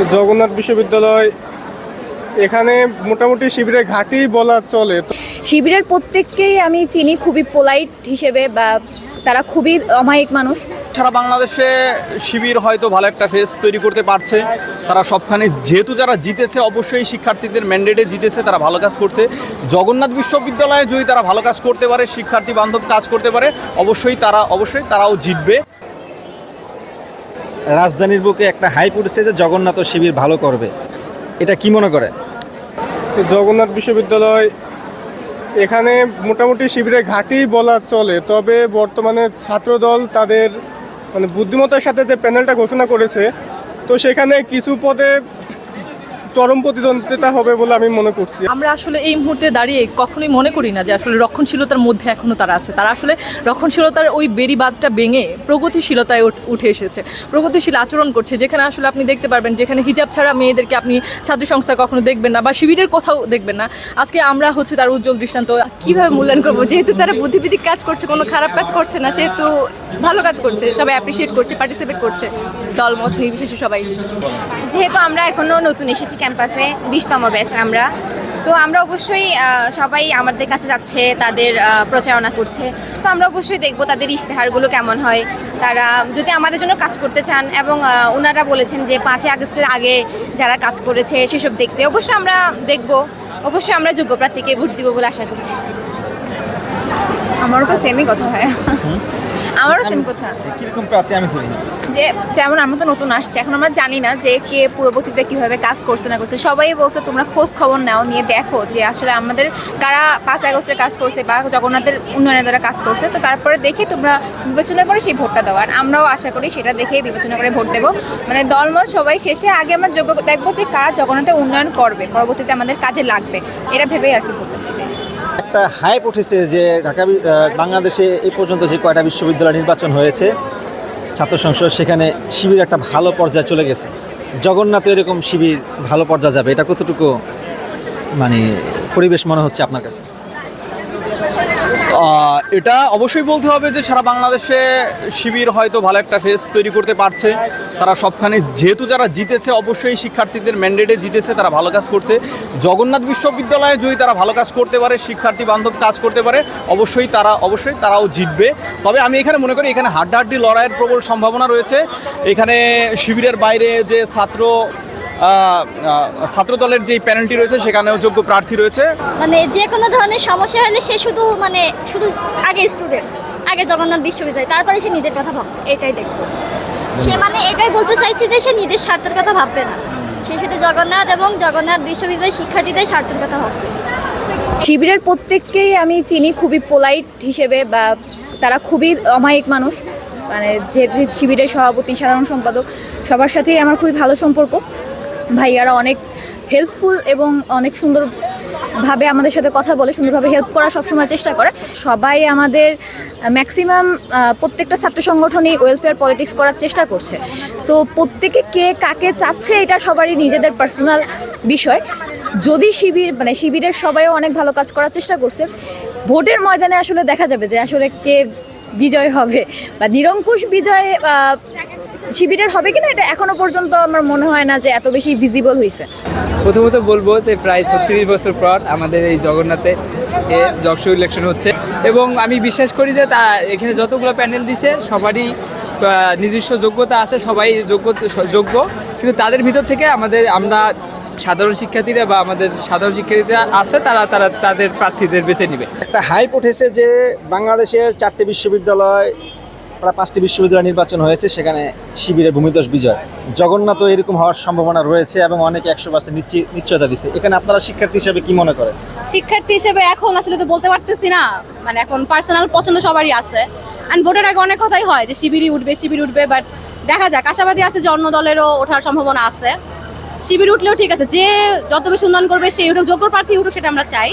তো জগন্নাথ বিশ্ববিদ্যালয় এখানে মোটামুটি শিবিরের ঘাঁটি বলা চলে। শিবিরের প্রত্যেককেই আমি চিনি খুবই পোলাইট হিসেবে বা তারা খুবই অমায়িক মানুষ। সারা বাংলাদেশে শিবির হয়তো ভালো একটা ফেস তৈরি করতে পারছে। তারা সবখানে যেহেতু যারা জিতেছে অবশ্যই শিক্ষার্থীদের ম্যান্ডেটে জিতেছে তারা ভালো কাজ করছে। জগন্নাথ বিশ্ববিদ্যালয়ে যদি তারা ভালো কাজ করতে পারে শিক্ষার্থী বান্ধব কাজ করতে পারে অবশ্যই তারা অবশ্যই তারাও জিতবে। রাজধানীর বুকে একটা হাইপ উঠেছে যে জগন্নাথ শিবির ভালো করবে। এটা কি মনে করে? জগন্নাথ বিশ্ববিদ্যালয় এখানে মোটামুটি শিবিরের ঘাটি বলা চলে, তবে বর্তমানে ছাত্রদল তাদের মানে বুদ্ধিমত্তার সাথে যে প্যানেলটা ঘোষণা করেছে, তো সেখানে কিছু পদে চরম প্রতিদ্বন্দ্বিতা হবে বলে আমি মনে করছি। আমরা আসলে এই মুহূর্তে দাঁড়িয়ে কখনোই মনে করি না যে আসলে রক্ষণশীলতার মধ্যে এখনও তারা আছে। তারা আসলে রক্ষণশীলতার ওই বেড়িবাদটা ভেঙে প্রগতিশীলতায় উঠে এসেছে। প্রগতিশীল আচরণ করছে যেখানে আসলে আপনি দেখতে পারবেন যেখানে হিজাব ছাড়া মেয়েদেরকে আপনি ছাত্র সংস্থা কখনো দেখবেন না বা শিবিরের কোথাও দেখবেন না। আজকে আমরা হচ্ছে তার উজ্জ্বল দৃষ্টান্ত। কীভাবে মূল্যায়ন করব? যেহেতু তারা বুদ্ধিবৃত্তিক কাজ করছে কোনো খারাপ কাজ করছে না সেহেতু ভালো কাজ করছে সবাই অ্যাপ্রিসিয়েট করছে পার্টিসিপেট করছে। দলমত নির্বিশেষে সবাই। যেহেতু আমরা এখনও নতুন এসেছি ক্যাম্পাসে বিশতম ব্যাচ আমরা। তো আমরা অবশ্যই সবাই আমাদের কাছে যাচ্ছে, তাদের প্রচারণা করছে। তো আমরা অবশ্যই দেখব তাদের ইশতেহারগুলো কেমন হয়। তারা যদি আমাদের জন্য কাজ করতে চান এবং ওনারা বলেছেন যে পাঁচই আগস্টের আগে যারা কাজ করেছে সেসব দেখতে, অবশ্যই আমরা দেখব। অবশ্যই আমরা যোগ্য প্রার্থীকে ভোট দিব বলে আশা করছি। আমারও তো সেমই কথা হয়। আমারও সেম কথা। কীরকম প্রার্থী আমি ধরি যে যেমন আমরা তো নতুন আসছি এখন আমরা জানি না যে কে পূর্ববর্তীতে কীভাবে কাজ করছে না করছে। সবাই বলছে তোমরা খোঁজ খবর নাও নিয়ে দেখো যে আসলে আমাদের কারা পাঁচ আগস্টে কাজ করছে বা জগন্নাথের উন্নয়নের দ্বারা কাজ করছে। তো তারপরে দেখে তোমরা বিবেচনা করে সেই ভোটটা দেওয়ার আমরাও আশা করি সেটা দেখেই বিবেচনা করে ভোট দেবো। মানে দলমত সবাই শেষে আগে আমরা যোগ্য দেখব যে কারা জগন্নাথের উন্নয়ন করবে পরবর্তীতে আমাদের কাজে লাগবে। এটা ভেবেই আর কি ভোট দেবো। একটা হাইপ উঠেছে যে ঢাকা বাংলাদেশে এই পর্যন্ত যে কয়টা বিশ্ববিদ্যালয় নির্বাচন হয়েছে, ছাত্র সংসদ সেখানে শিবির একটা ভালো পর্যায়ে চলে গেছে। জগন্নাথ এরকম শিবির ভালো পর্যায়ে যাবে, এটা কতটুকু মানে পরিবেশ মনে হচ্ছে আপনার কাছে? এটা অবশ্যই বলতে হবে যে সারা বাংলাদেশে শিবির হয়তো ভালো একটা ফেস তৈরি করতে পারছে। তারা সবখানে যেহেতু যারা জিতেছে, অবশ্যই শিক্ষার্থীদের ম্যান্ডেটে জিতেছে, তারা ভালো কাজ করছে। জগন্নাথ বিশ্ববিদ্যালয়ে যদি তারা ভালো কাজ করতে পারে, শিক্ষার্থী বান্ধব কাজ করতে পারে, অবশ্যই তারা, অবশ্যই তারাও জিতবে। তবে আমি এখানে মনে করি, এখানে হাড্ডাহাড্ডি লড়াইয়ের প্রবল সম্ভাবনা রয়েছে। এখানে শিবিরের বাইরে যে ছাত্র ছাত্রদলের যে প্যানেলটি রয়েছে সেখানেও যোগ্য প্রার্থী রয়েছে। মানে যে কোনো ধরনের সমস্যা হলে সে শুধু মানে শুধু আগে স্টুডেন্ট আগে জগন্নাথ বিশ্ববিদ্যালয় তারপরে সে নিজের কথা ভাববে এটাই দেখবে। সে মানে এটাই বলতে চাইছে যে সে নিজের স্বার্থের কথা ভাববে না। সে শুধু জগন্নাথ এবং জগন্নাথ বিশ্ববিদ্যালয়ের শিক্ষার্থীদের স্বার্থের কথা ভাববে। শিবিরের প্রত্যেককেই আমি চিনি খুবই পোলাইট হিসেবে বা তারা খুবই অমায়িক মানুষ। মানে যে শিবিরের সভাপতি সাধারণ সম্পাদক সবার সাথেই আমার খুবই ভালো সম্পর্ক। ভাইয়ারা অনেক হেল্পফুল এবং অনেক সুন্দর ভাবে আমাদের সাথে কথা বলে, সুন্দরভাবে হেল্প করার সবসময় চেষ্টা করে। সবাই আমাদের ম্যাক্সিমাম প্রত্যেকটা ছাত্র সংগঠনই ওয়েলফেয়ার পলিটিক্স করার চেষ্টা করছে। সো প্রত্যেকে কে কাকে চাচ্ছে এটা সবারই নিজেদের পার্সোনাল বিষয়। যদি শিবির মানে শিবিরের সবাইও অনেক ভালো কাজ করার চেষ্টা করছে, ভোটের ময়দানে আসলে দেখা যাবে যে আসলে কে বিজয় হবে বা নিরঙ্কুশ বিজয় শিবিরের হবে কিনা এটা এখনও পর্যন্ত আমার মনে হয় না যে এত বেশি ভিজিবল হয়েছে প্রথমত বলব যে প্রায় ছত্রিশ বছর পর আমাদের এই জগন্নাথে এ যক্ষু ইলেকশন হচ্ছে। এবং আমি বিশ্বাস করি যে তা এখানে যতগুলো প্যানেল দিছে সবারই নিজস্ব যোগ্যতা আছে সবাই যোগ্য যোগ্য। কিন্তু তাদের ভিতর থেকে আমাদের আমরা সাধারণ শিক্ষার্থীরা বা আমাদের সাধারণ শিক্ষার্থীরা আছে তারা তারা তাদের প্রার্থীদের বেছে নেবে। একটা হাইপ উঠেছে যে বাংলাদেশের চারটি বিশ্ববিদ্যালয় প্রায় পাঁচটি বিশ্ববিদ্যালয় নির্বাচন হয়েছে, সেখানে শিবিরের ভূমিদশ বিজয়। জগন্নাথও এরকম হওয়ার সম্ভাবনা রয়েছে এবং অনেকে একশো পার্সেন্ট নিশ্চয়তা দিচ্ছে এখানে আপনারা শিক্ষার্থী হিসেবে কি মনে করেন? শিক্ষার্থী হিসেবে এখন আসলে তো বলতে পারতেছি না। মানে এখন পার্সোনাল পছন্দ সবারই আছে। অ্যান্ড ভোটের আগে অনেক কথাই হয় যে শিবিরই উঠবে, শিবির উঠবে বাট দেখা যাক। আশাবাদী আছে যে অন্য দলেরও ওঠার সম্ভাবনা আছে। শিবির উঠলেও ঠিক আছে। যে যত বেশি উন্নয়ন করবে সেই উঠুক, যোগ্য প্রার্থী উঠুক, সেটা আমরা চাই।